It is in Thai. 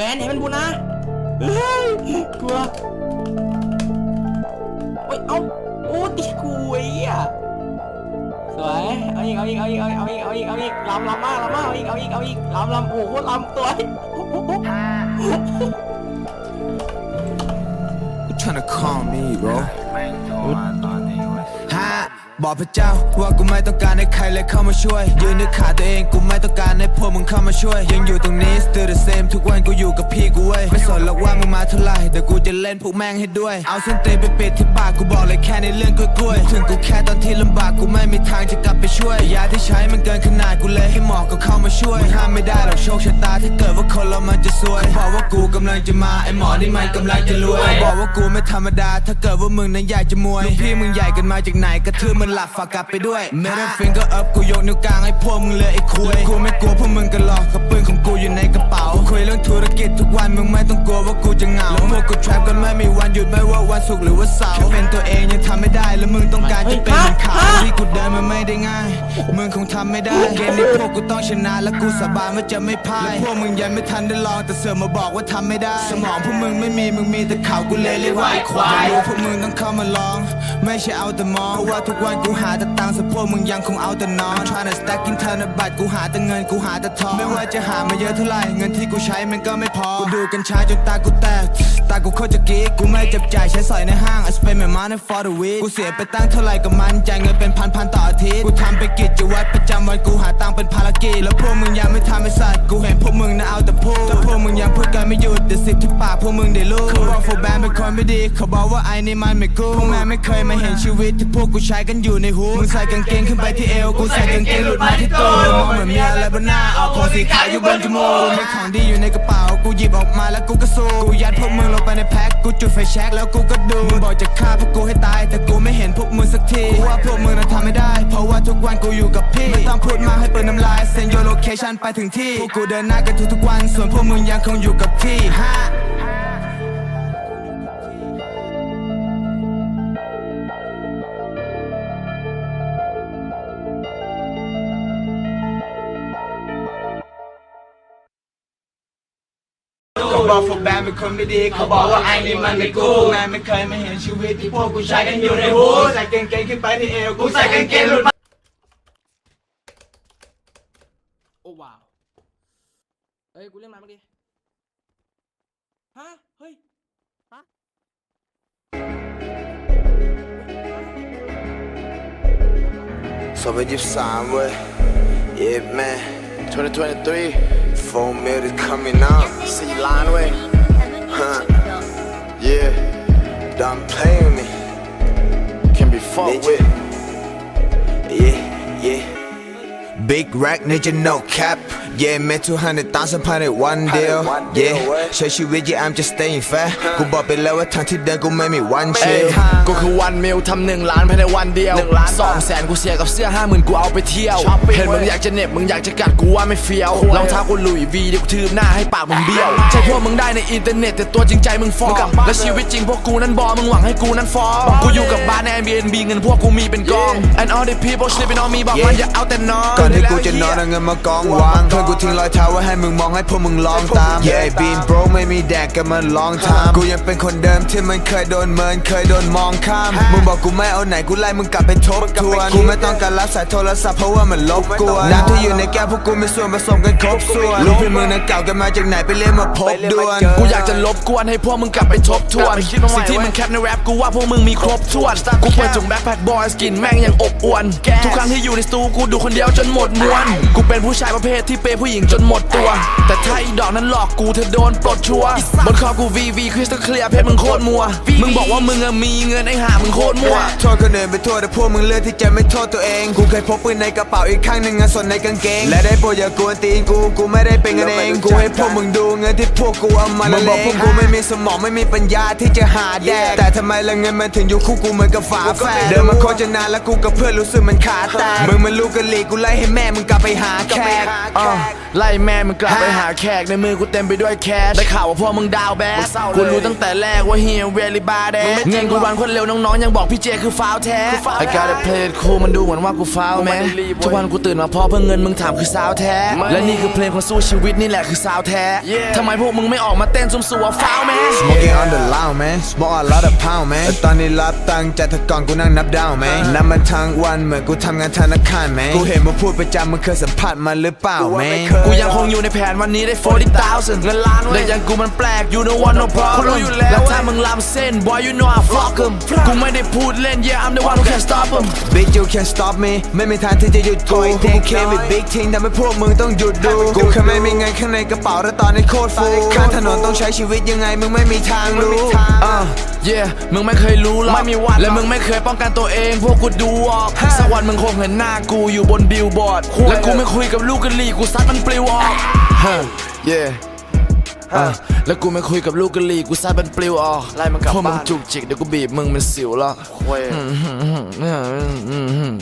แวนเห็นมันบุญนะเฮ้ยกลัวโอ้ยเอ้าโอ้ตีกูไอ้เหี้ยสวยเอาอีกเอาอีกเอาอีกเอาอีกเอาอีกเอาอีกเอาอีกลำลำมากลำมากเอาอีกเอาอีกเอาอีกลำลำโอ้โหลำตัว tryna call me bro บอกพระเจ้าว่ากูไม่ต้องการให้ใครเลยเข้ามาช่วย ยืนนึกขาตัวเองกูไม่ต้องการให้พวกมึงเข้ามาช่วย ยังอยู่ตรงนี้ still the same ทุกวันกูอยู่กับพี่กูเว้ยไม่สนหรอกว่ามึงมาเท่าไหร่แต่กูจะเล่นพวกแม่งให้ด้วย เอาส้นตีนไปปิดที่ปากกูบอกเลยแค่ในเรื่องกล้วยๆถึงกูแค่ตอนที่ลำบากกูไม่มีทางจะกลับไปช่วยยาที่ใช้มันเกินขนาดกูเลยให้หมอก็เข้ามาช่วยห้ามไม่ได้หรอกโชคชะตาถ้าเกิดว่าคนเรามันจะซวยเขาบอกว่ากูกำลังจะมาไอหมอนี่มันกำลังจะรวยบอกว่ากูไม่ธรรมดา ถ้าเกิดว่ามึงนั้นอยากจะมวยพี่มึงใหญ่กันมาจากไหนกระทืบมันหลับฝากกลับไปด้วย Middle finger up กูยกนิ้วกลางให้พวกมึงเลยไอ้คุยกูไม่กลัวพวกมึงกันหรอกกับปืนของกูอยู่ในกระเป๋าคุยเรื่องธุรกิจทุกวันมึงไม่ต้องกลัวว่ากูจะเหงาแล้วพวกกู trap กันไม่มีวันหยุดไม่ว่าวันศุกร์หรือว่าเสาร์แค่เป็นตัวเองยังทำไม่ได้แล้วมึงต้องการจะเป็น ไม่ได้ง่าย มึงคงทำไม่ได้ เกมนี้พวกกูต้องชนะและกูสาบานว่าจะไม่พ่ายและพวกมึงยังไม่ทันได้ลองแต่เสือกมาบอกว่าทำไม่ได้ สมองพวกมึงไม่มีมึงมีแต่ข่าวกูเลยเรียกว่าไอ้ควายรู้พวกมึงต้องเข้ามาลอง ไม่ใช่เอาแต่มองเพราะว่าทุกวันกูหาแต่ตังค์ส่วนพวกมึงยังคงเอาแต่นอน tryna stack กินธนบัตรกูหาแต่เงินกูหาแต่ทองไม่ว่าจะหามาเยอะเท่าไหร่เงินที่กูใช้มันก็ไม่พอกูดูกัญชาจนตากูแตกตากูโคตรจะกรีดกูไม่จับจ่ายใช้สอยในห้าง I spend my money for the week กูเสียไปตั้งเท่าไหร่กับมันจ่ายเงินเป็นพันพันๆต่ออาทิตย์กูทำเป็นกิจวัตรประจำวันกูหาตังเป็นภารกิจแล้วพวกมึงยังไม่ทำไอ้สัตว์กูเห็นพวกมึงน่ะเอาแต่พูดแต่พวกมึงยังพูดกันไม่หยุดเดี๋ยวสิที่ปากพวกมึงได้รู้เขาบอกโฟแบนเป็นคนไม่ดีเขาบอกว่าไอ้นี่มันไม่กูพวกแม่ไม่เคยมาเห็นชีวิตที่พวกกูใช้กันอยู่ในหูมึงใส่กางเกงขึ้นไปที่เอวกูใส่กางเกงหลุดมาที่ตัวมองเหมือนมีอะไรบนหน้าออกของสีขาวอยู่บนจมูกมีของดีอยู่ในกระเป๋ากูหยิบออกมาแล้วกูก็สู้กูยัดพวกมึงลงไปในแพ็คกูจุดไฟแช็กแล้วกูก็ดูมึงบอกจะฆ่าพวกกูให้ตายแต่กูไม่เห็นพวกมึงสักทีกูว่าพวกมึงนั้นทำไม่ได้ราะว่าทุกวันกูอยู่กับพี่ไม่ต้องพูดมากให้เปิดน้ำลายเซ็นโยโลเคชันไปถึงที่พวกกูเดินหน้ากันทุกๆวัน ส่วนพวกมึงยังคงอยู่กับที่ บอกพวกแบนเป็นคนไม่ดี เขาบอกว่าไอ้นี่มันไม่กูแม่ไม่เคยมาเห็นชีวิตที่พวกกูใช้กันอยู่ในหูใส่กางเกงขึ้นไปที่เอวกูใส่กางเกงหลุดมาโอ้ว้าวเฮ้ยกูเล่นมาเมื่อกี้ฮะเฮ้ยสอบไปยี่สามเว้ย yeah man 2023 4 mil is coming out สี่ล้านเว้ย huh yeah don't play with me can be fucked with yeah yeah Big rack นี่จะ no cap Yeah แม่ทุกหันในตาสัมพันธ์ในวันเดียว Yeah ใช้ชีวิต yeah I'm just staying fair กูบอกไปแล้วว่าทางที่เดินกูไม่มีวันเอ้ย chill กูคือวันมิลทำหนึ่งล้านภายในวันเดียวสองแสนกูเสียกับเสื้อห้าหมื่นกูเอาไปเที่ยว เห็นมึงอยากจะเหน็บมึงอยากจะกัดกูว่าไม่เฟี้ยวรองเท้ากูหลุยวีเดี๋ยวกูทืบหน้าให้ปากมึงเบี้ยวใช่พวกมึงได้ในอินเทอร์เน็ตแต่ตัวจริงใจมึงฟอร์มและชีวิตจริงพวกกูนั้นบอมึงหวังให้กูนั้นฟอร์มกูอยู่กับบ้านใน Airbnb เงินพวกกูมีเป็นกอง and all the people sleeping on me บอกมันอย่าเอาแต่นอนก่อนที่กูจะนอนเอาเงินมากองวางเพื่อนกูทิ้งรอยเท้าไว้ให้มึงมองให้พวกมึงลองตาม Yeah been broke ไม่มีแดกกันมันลองทามกูยังเป็นคนเดิมที่มันเคยโดนเมินเคยโดนมองข้าม มึงบอกกูไม่เอาไหนกูไล่มึงกลับไปทบทวนกูไม่ต้องการรับสายโทรศัพท์เพราะว่ามันลบกวนน้ำที่อยู่ในแก้วพวกกูมีส่วนผสมกันครบส่วนรู้พี่มึงนั้นเก่ากันมาจากไหนไปเรียนมาพบด่วนกูอยากจะลบกวนให้พวกมึงกลับไปทบทวนสิ่งที่มึงแคปในแรปกูว่าพวกมึงมีครบถ้วนกูเปิดจุงแบ็คแพคบอยสกินแม่งยังอบอวน ทุกครั้งที่อยู่ในสตูกูดูคนเดียวจนหมดมวน กูเป็นผู้ชายประเภทที่เปย์ผู้หญิงจนหมดตัว แต่ถ้าอีดอกนั้นหลอกกูเธอโดนปลดชัวร์บนคอกูวีวีคริสตัลเคลียร์เพชรมึงโคตรมัว มึงบอกว่ามึงอะมีเงินไอ้ห่ามึงโคตรมั่ว โทษคนอื่นไปทั่วแต่พวกมึงเลือกที่จะไม่โทษตัวเอง กูเคยพกปืนในกระเป๋าอีกข้างหนึ่งเงินสดในกางเกง และได้โปรดอย่ากวนตีนกู กูไม่ได้เป็นกันเอง กูให้พวกมึงดูเงินที่พวกกูเอามาละเลงบอกพวกกูไม่มีสมองไม่มีปัญญาที่จะหาแดกแต่ทำไมละเงินมันถึงอยู่คู่กูเหมือนกับฝาแฝดเดินมาโคตรจะนานแล้วกูกับเพื่อนรู้สึกมันขาแตกมึงมันลูกกะลีกูไล่ให้แม่มึงกลับไปหาแขกอะไล่แม่มึงกลับไปหาแขกในมือกูเต็มไปด้วยแคชได้ข่าวว่าพ่อมึงดาวแบสกูรู้ตั้งแต่แรกว่าเฮียเวลิบาเดเงินกูรันคนเร็วน้องๆยังบอกพี่เจคือฟาวแท้ I gotta play it cool มันดูเหมือนว่ากูฟาวแม้ทุกวันกูตื่นมาเพราะเพื่อเงินมึงถามคือสาวแท้ และนี่คือเพลงคนสู้ชีวิตนี่แหละคือสาวแท้ทำไมพวกมึงไม่ออกมาเต้นซุ่มสัวฟาวแม้ Smoking on the loud man Smoke a lot of pound man แต่ตอนนี้รับตังค์จากแต่ก่อนกูนั่งนับดาวแมนนับมันทั้งวันเหมือนกูทำงานธนาคารแมนกูเห็นมึงพูดประจำมึงเคยสัมผัสมันหรือเปล่าแมนกูยังคงอยู่ในแผนวันนี้ได้ 40,000เงินล้านเลยอย่างกูมันแปลก you know what no problem แล้วถ้ามึงลำเส้น boy you know I fuck 'em กูไม่ได้พูดเล่น yeah I'm the one who can stop 'em Bitch you can't stop me ไม่มีทางที่จะหยุดกูพวกกูเคมี big team ทำให้พวกมึงต้องหยุดดูกูแค่ไม่มีเงินข้างในกระเป๋าแต่ตอนนี้โคตรฟูข้างถนนต้องใช้ชีวิตยังไงมึงไม่มีทางรู้อะ yeah มึงไม่เคยรู้หรอกและมึงไม่เคยป้องกันตัวเอง พวกกูดูออกสักวันมึงคงเห็นหน้ากูอยู่บนบิลบอร์ด และกูไม่คุยกับลูกกะลีกูซัดมันปลิวออก Huh, yeah อะแล้วกูไม่คุยกับลูกกะลีกูซัดมันปลิวออกไล่มันกลับบ้านพวกมึงจุกจิกเดี๋ยวกูบีบมึงเป็นสิวแล้วอืม